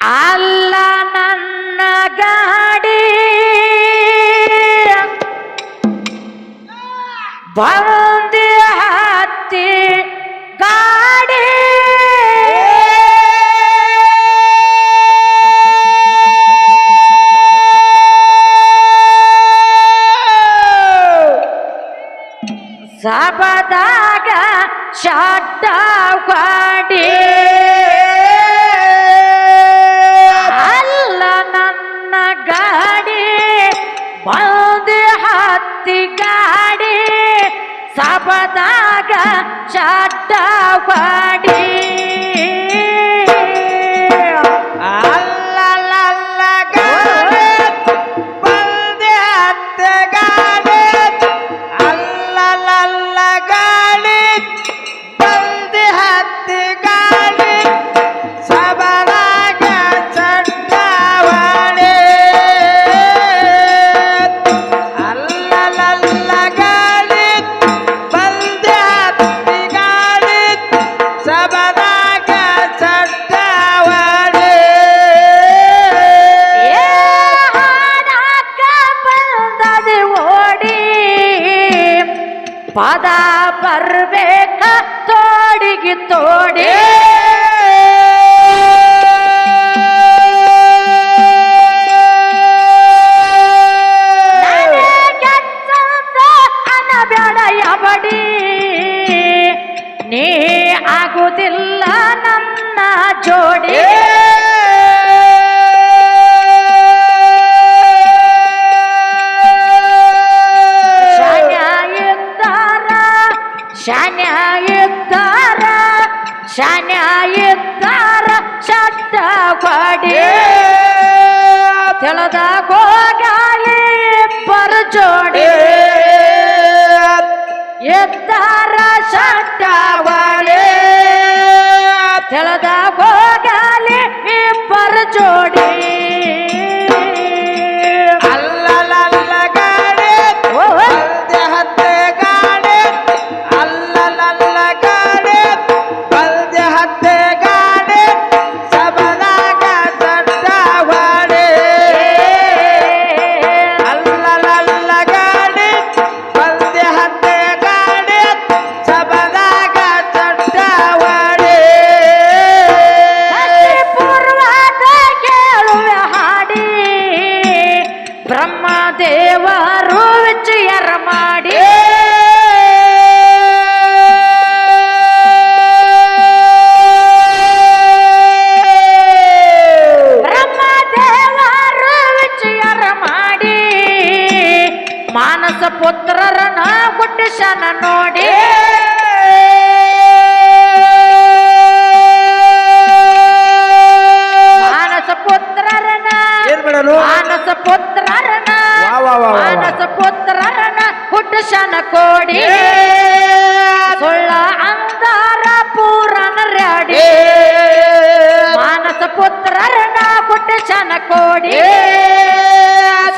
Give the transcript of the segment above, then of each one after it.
ಅಲ್ಲ ನನ್ನ ಗಾಡಿ. ಬಂದಿ ಹತ್ತಿ ಗಾಡಿ. ಸಬದಾಗ ಶಡ್ಡ ಗಾಡಿ ರೂಪದಾಗ ಚಡ್ಡ ಪಾದ ಬರ್ಬೇಕ ತೋಡಿಗೆ ತೋಡಿ. ಬಡಿ ನೀ ಆಗುದಿಲ್ಲ ನನ್ನ ಜೋಡಿ. ಶಾನ್ಯಾಯಿದ್ದಾರ ಸಟ್ಟ ಕೊಡಿ ತೆಳದ ಪುರುಷನ ನೋಡಿ. ಮಾನಸ ಪುತ್ರರನ. ಮಾನಸ ಪುತ್ರರನ. ಮಾನಸ ಪುತ್ರರನ ಹುಟ್ಟುಶನ ಕೋಡಿ. ಸೊಳ್ಳ ಅಂದಾರ ಪೂರನರ್ಯಾಡಿ ಮಾನಸ ಪುತ್ರರನ ಹುಟ್ಟುಶನ ಕೋಡಿ.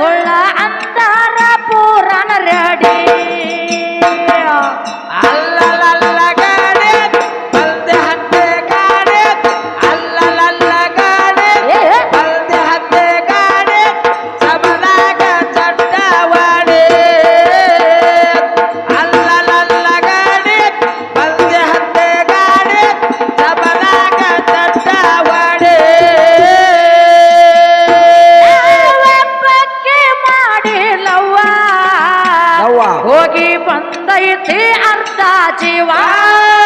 ಸೊಳ್ಳಾ ಅಂತ इथे आमचा जीवा.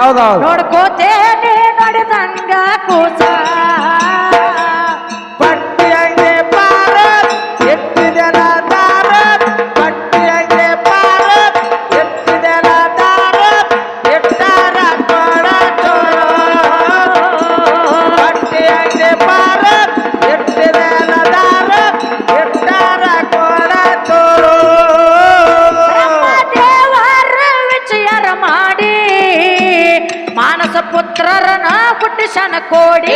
ಹೌದೌದು. ನೋಡ್ಕೋತೇನೆ ನೋಡಿದಂಗ ಕೂಸ. ಪುತ್ರರನ ಹುಟ್ಟಿಸನ ಕೋಡಿ.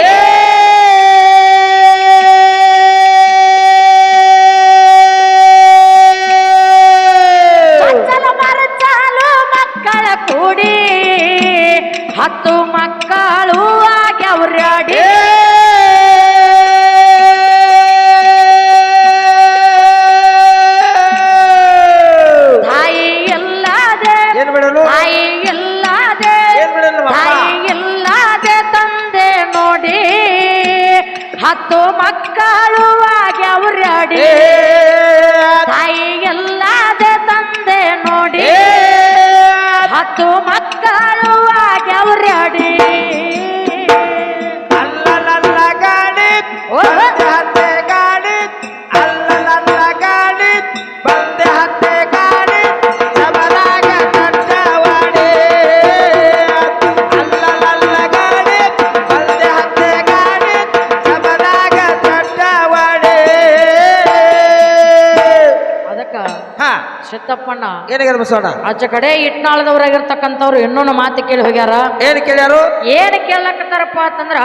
ಬಸವಣ್ಣ ಆಚೆ ಕಡೆ ಇಟ್ನಾಳದವರಾಗಿರ್ತಕ್ಕಂಥವ್ರು ಇನ್ನೊಂದು ಮಾತು ಕೇಳಿ ಹೋಗ್ಯಾರ. ಏನ್ ಕೇಳ್ಯಾರು? ಏನ್ ಕೇಳಕತ್ತಾರಪ್ಪ ಅಂತಂದ್ರ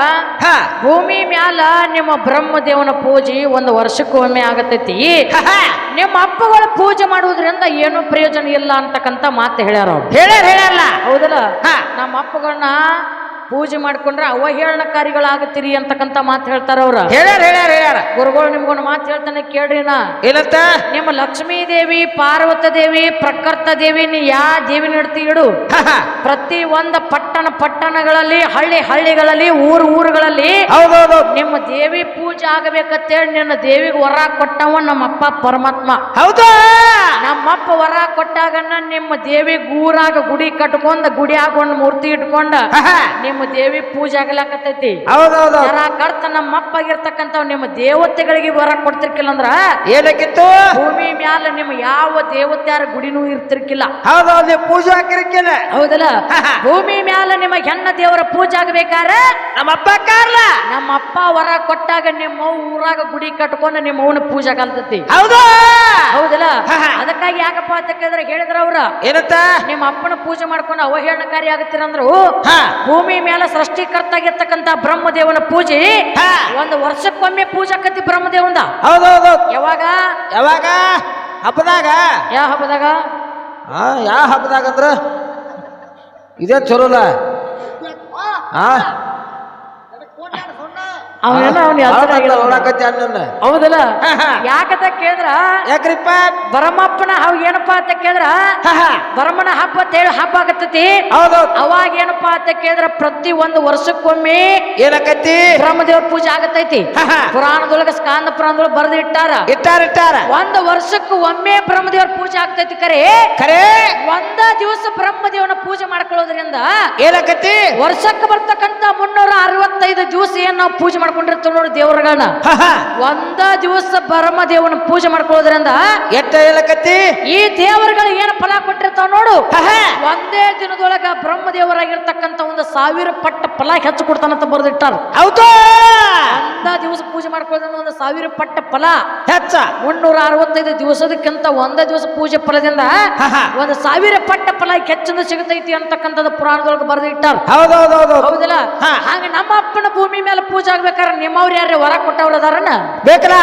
ಹಾ. ಭೂಮಿ ಮ್ಯಾಲ ನಿಮ್ಮ ಬ್ರಹ್ಮದೇವನ ಪೂಜೆ ಒಂದು ವರ್ಷಕ್ಕೊಮ್ಮೆ ಆಗತೈತಿ. ನಿಮ್ಮ ಅಪ್ಪಗಳ ಪೂಜೆ ಮಾಡುವುದರಿಂದ ಏನು ಪ್ರಯೋಜನ ಇಲ್ಲ ಅಂತಕ್ಕಂತ ಮಾತು ಹೇಳ್ಯಾರ ಅವ್ರು. ಹೇಳ್ಯಾರ ಹೇಳ್ಯಾರಲ್ಲ. ಹೌದಲ್ಲ? ಹಾ. ನಮ್ಮ ಅಪ್ಪಗಳನ್ನ ಪೂಜೆ ಮಾಡ್ಕೊಂಡ್ರೆ ಅವಹೇಳನಕಾರಿಗಳಾಗತ್ತೀರಿ ಅಂತಕ್ಕಂತ ಮಾತು ಹೇಳ್ತಾರ ಅವ್ರ. ಹೇಳ್ಯಾರ ಹೇಳ್ಯಾರ ಹೇಳ್ಯಾರ. ಗುರುಗಳು ನಿಮ್ಗೊಂದು ಮಾತು ಹೇಳ್ತಾನೆ ಕೇಳ್ರಿ ನಾ. ಏನಂತ? ನಿಮ್ಮ ಲಕ್ಷ್ಮೀ ದೇವಿ ಪಾರ್ವತ ದೇವಿ ಪ್ರಕರ್ತ ದೇವಿ ನೀ ಯಾ ದೇವಿ ನಡ್ತಿ ಇಡು. ಪ್ರತಿ ಒಂದು ಪಟ್ಟಣ ಪಟ್ಟಣಗಳಲ್ಲಿ ಹಳ್ಳಿ ಹಳ್ಳಿಗಳಲ್ಲಿ ಊರು ಊರುಗಳಲ್ಲಿ ಹೌದೌದು. ನಿಮ್ಮ ದೇವಿ ಪೂಜೆ ಆಗಬೇಕಂತೇಳಿ ನಿನ್ನ ದೇವಿಗೆ ವರ ಕೊಟ್ಟವ ನಮ್ಮಪ್ಪ ಪರಮಾತ್ಮ. ಹೌದು? ನಮ್ಮಪ್ಪ ವರ ಕೊಟ್ಟಾಗನ್ನ ನಿಮ್ಮ ದೇವಿ ಊರಾಗ ಗುಡಿ ಕಟ್ಕೊಂಡ ಗುಡಿ ಒಂದು ಮೂರ್ತಿ ಇಟ್ಕೊಂಡ ಹಾ. ನಿಮ್ಮ ದೇವಿ ಪೂಜೆ ಆಗ್ಲಾಕತ್ತೈತಿ. ಹೌದೌದು. ಜರ ಕರ್ತ ನಮ್ಮ ಆಗಿರ್ತಕ್ಕಂಥವ್ ನಿಮ್ಮ ದೇವತೆಗಳಿಗೆ ವರ ಕೊಡ್ತಿರ್ಕಿಲ್ಲ ಅಂದ್ರ ಏನಕ್ಕಿತ್ತು? ಭೂಮಿ ಮ್ಯಾಲ ನಿಮ್ಮ ಯಾವ ದೇವತ್ಯಾರ ಗುಡಿನೂ ಇರ್ತಿರ್ಕಿಲ್ಲ. ಹೌದೌದು ಪೂಜೆ ಹಾಕಿರ್ಕಿಲ್ಲ. ಹೌದಲ್ಲ? ಭೂಮಿ ಮ್ಯಾಲ ನಿಮ್ಮ ಹೆಣ್ಣ ದೇವರ ಪೂಜೆ ಆಗ್ಬೇಕಾರ ನಮ್ಮ ಅಪ್ಪ ಕಾರ್ಲ ನಮ್ಮ ಅಪ್ಪ ವರ ಕೊಟ್ಟಾಗ ನಿಮ್ಮ ಊರಾಗ ಗುಡಿ ಕಟ್ಕೊಂಡು ನಿಮ್ಮ ಅವನ ಪೂಜೆ ಕಲ್ತತಿ ಹೌದು. ಹೌದಲ್ಲ. ಅದಕ್ಕಾಗಿ ಯಾಕಪ್ಪ ಅಂತ ಕೇಳಿದ್ರೆ ಹೇಳಿದ್ರ ಅವ್ರ? ಏನತ್ತ ನಿಮ್ಮ ಅಪ್ಪನ ಪೂಜೆ ಮಾಡ್ಕೊಂಡು ಅವಹೇಳನಕಾರಿ ಆಗತ್ತೀರಂದ್ರು. ಭೂಮಿ ಮೇಲೆ ಸೃಷ್ಟಿಕರ್ತ ಆಗಿರ್ತಕ್ಕಂತ ಬ್ರಹ್ಮದೇವನ ಪೂಜೆ. ಒಂದು ವರ್ಷಕ್ಕೊಮ್ಮೆ ಪೂಜೆ ಆಕತಿ ಬ್ರಹ್ಮದೇವಂದ ಹೌದೌದು. ಯಾವಾಗ? ಯಾವಾಗ? ಹಬ್ಬದಾಗ? ಯಾವ ಹಬ್ಬದಾಗ? ಹಾ ಯಾವ ಹಬ್ಬದಾಗ ಅಂದ್ರ? ಇದೇ ಚಲೋಲ ಹಾ ಅವನೆಲ್ಲ ಅವ್ನ ಹೌದಲ್ಲ. ಯಾಕಂತ ಕೇಳಿದ್ರ? ಯಾಕ್ರಿಪ್ಪ ಬರಮಪ್ಪನ ಅವ್ ಏನಪ್ಪಾ ಅಂತ ಕೇಳಿದ್ರ. ಬರಮನ ಹಬ್ಬ ಅಂತ ಹೇಳಿ ಹಬ್ಬ ಆಗತ್ತತಿ? ಅವಾಗ ಏನಪ್ಪಾ ಅಂತ ಕೇಳಿದ್ರ ಪ್ರತಿ ಒಂದು ವರ್ಷಕ್ಕೊಮ್ಮೆ ಏನಕತ್ತಿ? ಬ್ರಹ್ಮದೇವ್ರ ಪೂಜೆ ಆಗತೈತಿ ಹಾ, ಹಾ. ಪುರಾಣದೊಳಗ ಸ್ಕಾಂದ ಪುರಾಣದೊಳಗ ಬರೆದು ಇಟ್ಟಾರ ಇಟ್ಟಾರ. ಇಟ್ಟಾರ ಒಂದು ವರ್ಷಕ್ಕೂ ಒಮ್ಮೆ ಬ್ರಹ್ಮದೇವ್ರ ಪೂಜೆ ಆಗ್ತೈತಿ ಕರೆ. ಕರೆ. ಒಂದ ದಿವಸ ಬ್ರಹ್ಮದೇವನ ಪೂಜೆ ಮಾಡ್ಕೊಳ್ಳೋದ್ರಿಂದ ಏನಕತ್ತಿ? ವರ್ಷಕ್ಕೆ ಬರ್ತಕ್ಕಂತ ಮುನ್ನೂರ ಅರವತ್ತೈದು ದಿವಸ ಏನ್ ನಾವು ಪೂಜೆ ಮಾಡ್ಕೊಂಡಿರ್ತೀವಿ ನೋಡಿ ದೇವ್ರಗಳನ್ನ. ಒಂದ ದಿವಸ ಬ್ರಹ್ಮದೇವನ ಪೂಜೆ ಮಾಡ್ಕೊಳ್ಳೋದ್ರಿಂದ ಎಟ್ಟ ಹೇಳಕತ್ತಿ? ಈ ದೇವರುಗಳು ಏನು ಫಲ ಕೊಟ್ಟಿರ್ತಾವ ನೋಡು. ಒಂದೇ ದಿನದೊಳಗ ಬ್ರಹ್ಮ ದೇವರಾಗಿರ್ತಕ್ಕಂತ ಒಂದು ಸಾವಿರ ಪಟ್ಟ ಫಲ ಹೆಚ್ಚು ಕೊಡ್ತಾನಂತ ಬರೆದಿಟ್ಟಾರ. ಹೌದು. ಒಂದ ದಿವಸ ಪೂಜೆ ಮಾಡ್ಕೊಳ್ಳೋದ್ರಿಂದ ಒಂದು ಸಾವಿರ ಪಟ್ಟ ಫಲ. ಹೆಚ್ಚ. ಮುನ್ನೂರ ಅರವತ್ತೈದು ದಿವಸದಕ್ಕಿಂತ ಒಂದೇ ದಿವಸ ಪೂಜೆ ಫಲದಿಂದ. ಒಂದು ಸಾವಿರ ಪಟ್ಟ ಫಲ ಹೆಚ್ಚಿಂದ ಸಿಗತೈತಿ ಅಂತಕ್ಕಂಥದ್ದು ಪುರಾಣದೊಳಗೆ ಬರೆದಿಟ್ಟಾರ. ಹೌದು ಹೌದು ಹೌದಲ್ಲ. ಹಾಗ ನಮ್ಮ ಅಪ್ಪನ ಭೂಮಿ ಮೇಲೆ ಪೂಜೆ ಆಗ್ಬೇಕಾದ್ರೆ ನಿಮ್ಮವ್ರು ಯಾರೇ ವರ ಕೊಟ್ಟವ್ರು ಅದಾರನ ಬೇಕಲ್ಲ?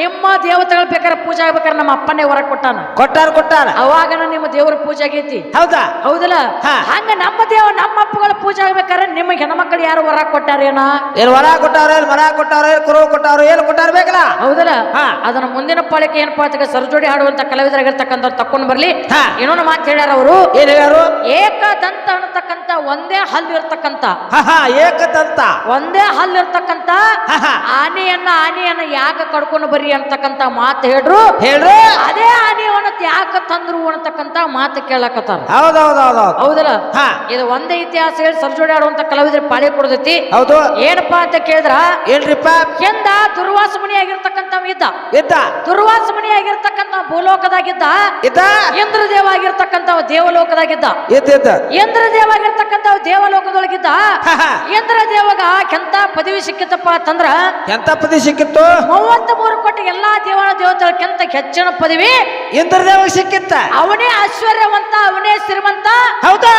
ನಿಮ್ಮ ದೇವತೆಗಳು ಬೇಕಾದ್ರೆ ಪೂಜೆ ಆಗ್ಬೇಕಾದ್ರೆ ನಮ್ಮ ಅಪ್ಪನೇ ವರ ಕೊಟ್ಟಾನ. ಕೊಟ್ಟಾರ ಕೊಟ್ಟಾರ ಅವಾಗನ ನಿಮ್ಮ ದೇವರ ಪೂಜೆ ಆಗೈತಿ. ಹೌದಾ? ಹೌದಲ್ಲ? ಹಾ. ಹಂಗ ನಮ್ಮ ದೇವ ನಮ್ಮ ಅಪ್ಪಗಳ ಪೂಜೆ ಆಗ್ಬೇಕಾದ್ರೆ ನಿಮ್ಮ ಹೆಣ್ಮಕ್ಳು ಯಾರು ವರ ಕೊಟ್ಟಾರೇನ? ಏನ್ ಹೊರ ಕೊಟ್ಟಾರ ಏನ್ ಮರ ಕೊಟ್ಟಾರ ಏನ್ ಕುರು ಕೊಟ್ಟಾರ ಏನ್ ಕೊಟ್ಟಾರ ಬೇಕಲ್ಲ? ಹೌದಲ್ಲ? ಹಾ. ಅದನ್ನ ಮುಂದಿನ ಪಾಳಿಕೆ ಏನಪ್ಪಾ ಅಂತ ಸರ್ಜೋಡಿ ಹಾಡುವಂತ ಕಲಾವಿದರಾಗಿರ್ತಕ್ಕಂಥ ತಕ್ಕೊಂಡು ಬರ್ಲಿ. ಹಾ. ಇನ್ನೊಂದು ಮಾತು ಹೇಳ್ಯಾರ ಅವರು. ಏನ್ ಹೇಳ್ಯಾರು? ಏಕದಂತ ಅನ್ನತಕ್ಕಂತ ಒಂದೇ ಹಲ್ಲು ಇರ್ತಕ್ಕಂತ ಏಕದಂತ. ಒಂದೇ ಹಲ್ಲು ಇರ್ತಕ್ಕಂತ. ಆನೆಯನ್ನ ಆನೆಯನ್ನ ಯಾಕೆ ಕಡ್ಕೊಂಡು ಬರ್ರಿ ಅಂತಕ್ಕಂತ ಮಾತು ಹೇಳ್ರು. ಹೇಳ್ರು. ಅದೇ ಆನೆಯವನ್ನ ಯಾಕ ತಂದ್ರು ಅನ್ನತಕ್ಕಂತ ಮಾತು ಕೇಳಕತ್ತಾರ. ಹೌದೌದೌದು ಹೌದಲ್ಲ. ಇದು ಒಂದೇ ಇತಿಹಾಸ ಹೇಳಿ ಸರ್ಜೋಡಿ ಆಡುವಂತ ಕಲಾವಿದ್ರ ಪಾಳಿ ಕೊಡದೈತಿ. ಹೌದು. ಏನಪ್ಪಾ ಅಂತ ಕೇಳಿದ್ರ? ಏನ್ರಿಪ್ಪ? ಎಂದ ದುರ್ವಾಸ ಆಗಿರ್ತಕ್ಕಂಥವ್ ಇದ್ದ. ಇದ್ದ. ದುರ್ವಾಸ ಮುನಿ ಆಗಿರ್ತಕ್ಕಂಥ ಭೂಲೋಕದಾಗಿದ್ದ. ಇದ್ದ. ಇಂದ್ರದೇವ ದೇವ ಆಗಿರ್ತಕ್ಕಂಥವ್ ದೇವಲೋಕದಾಗಿದ್ದ. ಇದ್ದ ಇದ್ದ. ಇಂದ್ರ ದೇವ ಆಗಿರ್ತಕ್ಕಂಥವ್ ದೇವಲೋಕದೊಳಗಿದ್ದ. ಹಾ, ಹಾ. ಇಂದ್ರ ದೇವಗ ಕೆಂತ ಪದವಿ ಸಿಕ್ಕಿತಪ್ಪ ಅಂತಂದ್ರ ಎಂತ ಪದವಿ ಸಿಕ್ಕಿತ್ತು? ಮೂವತ್ತ್ ಮೂರು ಕೋಟಿ ಎಲ್ಲಾ ದೇವರ ದೇವತೆಗಳಕ್ಕಿಂತ ಹೆಚ್ಚಿನ ಪದವಿ ಇಂದ್ರದೇವಗ್ ಸಿಕ್ಕಿತ್ತ? ಅವನೇ ಐಶ್ವರ್ಯವಂತ ಅವನೇ ಶ್ರೀಮಂತ. ಹೌದಾ?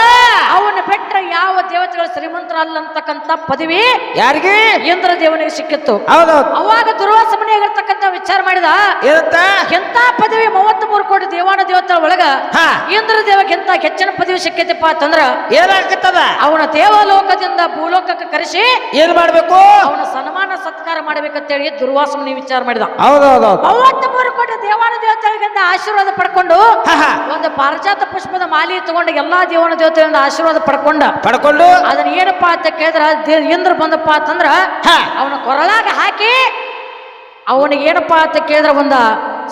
ಅವನ ಬಿಟ್ಟರೆ ಯಾವ ದೇವತೆಗಳು ಶ್ರೀಮಂತರಲ್ಲ ಅಂತಕ್ಕಂತ ಪದವಿ ಯಾರಿಗೆ? ಇಂದ್ರ ದೇವನಿಗೆ ಸಿಕ್ಕಿತ್ತು. ಹೌದೌದು. ಅವಾಗ ದುರ್ವಾಸ ಮನೆಯಾಗಿರ್ತಕ್ಕಂಥ ವಿಚಾರ ಮಾಡಿದ ಏನಂತ? ಎಂತ ಪದವಿ ಮೂವತ್ತ್ ಮೂರು ಕೋಟಿ ದೇವಾನ ದೇವತೆಗಳ ಒಳಗ ಹಾ. ಇಂದ್ರ ದೇವಗೆ ಎಂತ ಹೆಚ್ಚಿನ ಪದವಿ ಸಿಕ್ಕೈತಿಪ್ಪ ಅಂತಂದ್ರ ಏನಾಗತ್ತದ ಅವನ ದೇವಲೋಕದಿಂದ ಭೂಲೋಕಕ್ಕೆ ಕರೆಸಿ ಏನ್ ಮಾಡ್ಬೇಕು? ಅವನ ಸನ್ಮಾನ ಸತ್ಕಾರ ಮಾಡ್ಬೇಕಂತೇಳಿ ದುರ್ವಾಸ ಮನೆ ವಿಚಾರ ಮಾಡಿದ. ಮೂವತ್ತ್ ಮೂರು ಕೋಟಿ ದೇವಾನ ದೇವತೆಗಳಿಂದ ಆಶೀರ್ವಾದ ಪಡ್ಕೊಂಡು ಒಂದು ಪಾರಿಜಾತ ಪುಷ್ಪದ ಮಾಲಿ ತಗೊಂಡು ಎಲ್ಲಾ ದೇವನ ದೇವತೆಗಳಿಂದ ಆಶೀರ್ವಾದ ಪಡ್ಕೊಂಡ ಪಡ್ಕೊಂಡು? ಅದನ್ನ ಏನಪ್ಪ ಅಂತ ಕೇಳಿದ್ರೆ ಇಂದ್ರ ಬಂದಪ್ಪ ಅಂತಂದ್ರ ಹಾ. ಅವನ ಕೊರಳಾಗ ಹಾಕಿ ಅವನಿಗೆ ಏನಪ್ಪಾ ಅಂತ ಕೇಳಿದ್ರೆ ಒಂದ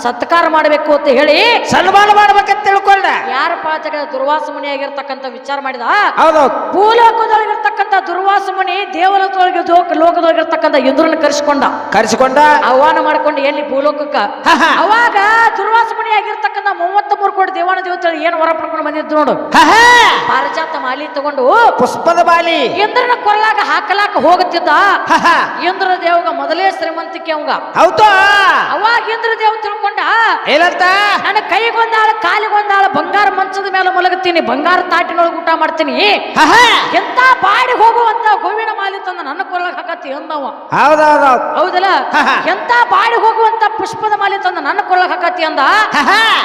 ಸತ್ಕಾರ ಮಾಡಬೇಕು ಅಂತ ಹೇಳಿ ಸನ್ಮಾನ ಮಾಡ್ಬೇಕಂತ ತಿಳ್ಕೊಂಡ. ಯಾರ ಪಾಚಕ ದುರ್ವಾಸ ಮುನಿಯಾಗಿರ್ತಕ್ಕಂಥ ವಿಚಾರ ಮಾಡಿದ? ಹೌದೌದು ಭೂಲೋಕದೊಳಗಿರ್ತಕ್ಕಂಥ ದುರ್ವಾಸ ಮುನಿ ದೇವಲೋಕದೊಳಗೆ ಲೋಕ ಲೋಕದೊಳಗಿರ್ತಕ್ಕಂಥ ಇಂದ್ರನ ಕರೆಸಿಕೊಂಡ. ಕರೆಸಿಕೊಂಡ. ಆಹ್ವಾನ ಮಾಡ್ಕೊಂಡು ಎಲ್ಲಿ ಭೂಲೋಕಕ್ಕ? ಅವಾಗ ದುರ್ವಾಸ ಮುನಿ ಆಗಿರ್ತಕ್ಕಂಥ ಮೂವತ್ತ ಮೂರು ಕೋಟಿ ದೇವಾನ ದೇವತೆಗಳು ಏನು ಹೊರ ಪಡ್ಕೊಂಡು ಬಂದಿದ್ದು ನೋಡು. ಪಾರಜಾತ ಮಾಲಿ ತಗೊಂಡು ಪುಷ್ಪದ ಬಾಲಿ ಇಂದ್ರನ ಕೊರಲಾಗ ಹಾಕಲಾಕ ಹೋಗುತ್ತಿದ್ದ. ಇಂದ್ರ ದೇವಗ ಮೊದಲೇ ಶ್ರೀಮಂತಿಕೆ ಅವಂಗ. ಹೌದಾ. ಅವಾಗ ಇಂದ್ರ ದೇವ್ ತಿಳ್ಕೊಂಡ ಏನಂತ? ನನ್ನ ಕೈಗೊಂದಾಳ ಕಾಲಿಗೊಂದಾಳ ಬಂಗಾರ ಮಂಚದ ಮೇಲೆ ಮಲಗುತ್ತೀನಿ ಬಂಗಾರ ತಾಟಿನೊಳಗೆ ಊಟ ಮಾಡ್ತೀನಿ. ಎಂತ ಬಾಡಿ ಹೋಗುವಂತ ಗೋವಿನ ಮಾಲಿ ತಂದ ನನ್ನ ಕೊರಲಾಗ ಹಾಕತ್ತಿ ಅಂದವ. ಹೌದೌದೌದು ಹೌದಲ್ಲ. ಎಂತ ಬಾಡಿ ಹೋಗುವಂತ ಪುಷ್ಪದ ಮಾಲಿ ತಂದ ನನ್ನ ಕೊರಲಾಗ ಹಾಕತ್ತಿ ಅಂದ?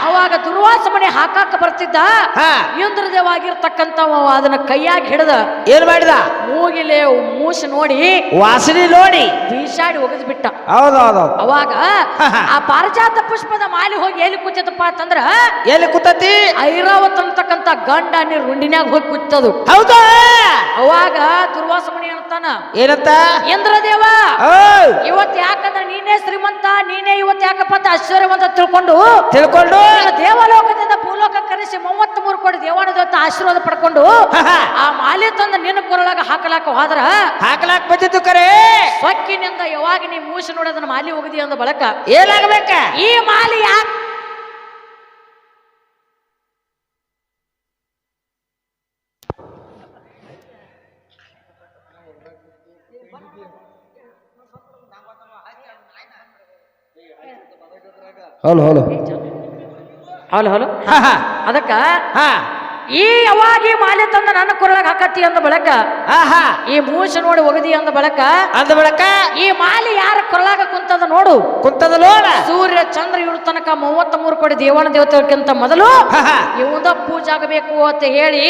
ಅವಾಗ ದುರ್ವಾಸ ಮನೆ ಹಾಕಾಕ ಬರ್ತಿದ್ದ? ಹಾ. ಇಂದ್ರದೇವ ಆಗಿರ್ತಕ್ಕಂಥವ ಅದನ್ನ ಕೈಯಾಗಿ ಹಿಡಿದ ಏನ್ ಮಾಡಿದ? ಮೂಗಿಲೆ ಮೂಸಿ ನೋಡಿ ವಾಸನೆ ನೋಡಿ. ಬೀಸಾಡಿ ಒಗದ್ ಬಿಟ್ಟ ಹೌದೌದೌದು ಅವಾಗ. ಆ ಪಾರಿಜಾತ ಪುಷ್ಪದ ಮಾಲಿ ಹೋಗಿ ಎಲ್ಲಿ ಕೂತಿತ್ತಪ್ಪ ಅಂತಂದ್ರ ಎಲ್ಲಿ ಕೂತತಿ ಐರಾವತ್ ಅಂತಕ್ಕಂತ ಗಂಡ ನೀರು ರುಂಡಿನ್ಯಾಗ ಹೋಗಿ ಕೂತದು ಹೌದಾ? ಅವಾಗ ದುರ್ವಾಸ ಮುನಿ ಅಂತಾನ ಏನಂತ? ಇಂದ್ರದೇವ ಇವತ್ ಯಾಕಂದ್ರ ನೀನೇ ಶ್ರೀಮಂತ ನೀನೇ ಇವತ್ ಯಾಕಪ್ಪ ಅಂತ ಆಶ್ಚರ್ಯವಂತ ತಿಳ್ಕೊಂಡು ತಿಳ್ಕೊಂಡು? ಕರೆಸಿ ಮೂವತ್ತ್ ದೇವನ ಜೊತೆ ಆಶೀರ್ವಾದ ಪಡ್ಕೊಂಡು. ಆ ಮಾಲಿ ತಂದ ನಿನ್ನ ಕೊರಳಾಗ ಹಾಕಲಾಕ ಹೋದ್ರ? ಹಾಕಲಾಕ ಬಂದಿದ್ದು ಕರೆ. ಸೊಕ್ಕಿನಿಂದ ಯಾವಾಗ ನೀ ಮೂಸಿ ನೋಡೋದನ್ನ ಮಾಲಿ ಹೋಗಿದಿ ಅಂದ ಬಳಕ? ಏನಾಗಬೇಕ? ಈ ಮಾಲಿ ಯಾಕೆ? ಹಲೋ ಹಲೋ ಹಲೋ ಹೌದು. ಹಾ ಹಾ. ಅದಕ್ಕ ಹಾ. ಈ ಯಾವಾಗ ಈ ಮಾಲೆ ತಂದ ನನ್ನ ಕೊರಳಾಗ ಹಾಕತ್ತಿ ಅಂದ ಬಳಕ ಹಾ ಹಾ. ಈ ಮೂಸ ನೋಡಿ ಒಗದಿ ಅಂದ ಬಳಕ ಅಂದ ಬಳಕ ಈ ಮಾಲೆ ಯಾರ ಕೊರಳಾಗ ಕುಂತದ ನೋಡು. ಕುಂತದ ನೋಡ. ಸೂರ್ಯ ಚಂದ್ರ ಇವ್ರ ತನಕ ಮೂವತ್ತ ಮೂರು ಕೋಟಿ ದೇವಾನ ದೇವತೆಗಿಂತ ಮೊದಲು ಇವಂದ ಪೂಜೆ ಆಗಬೇಕು ಅಂತ ಹೇಳಿ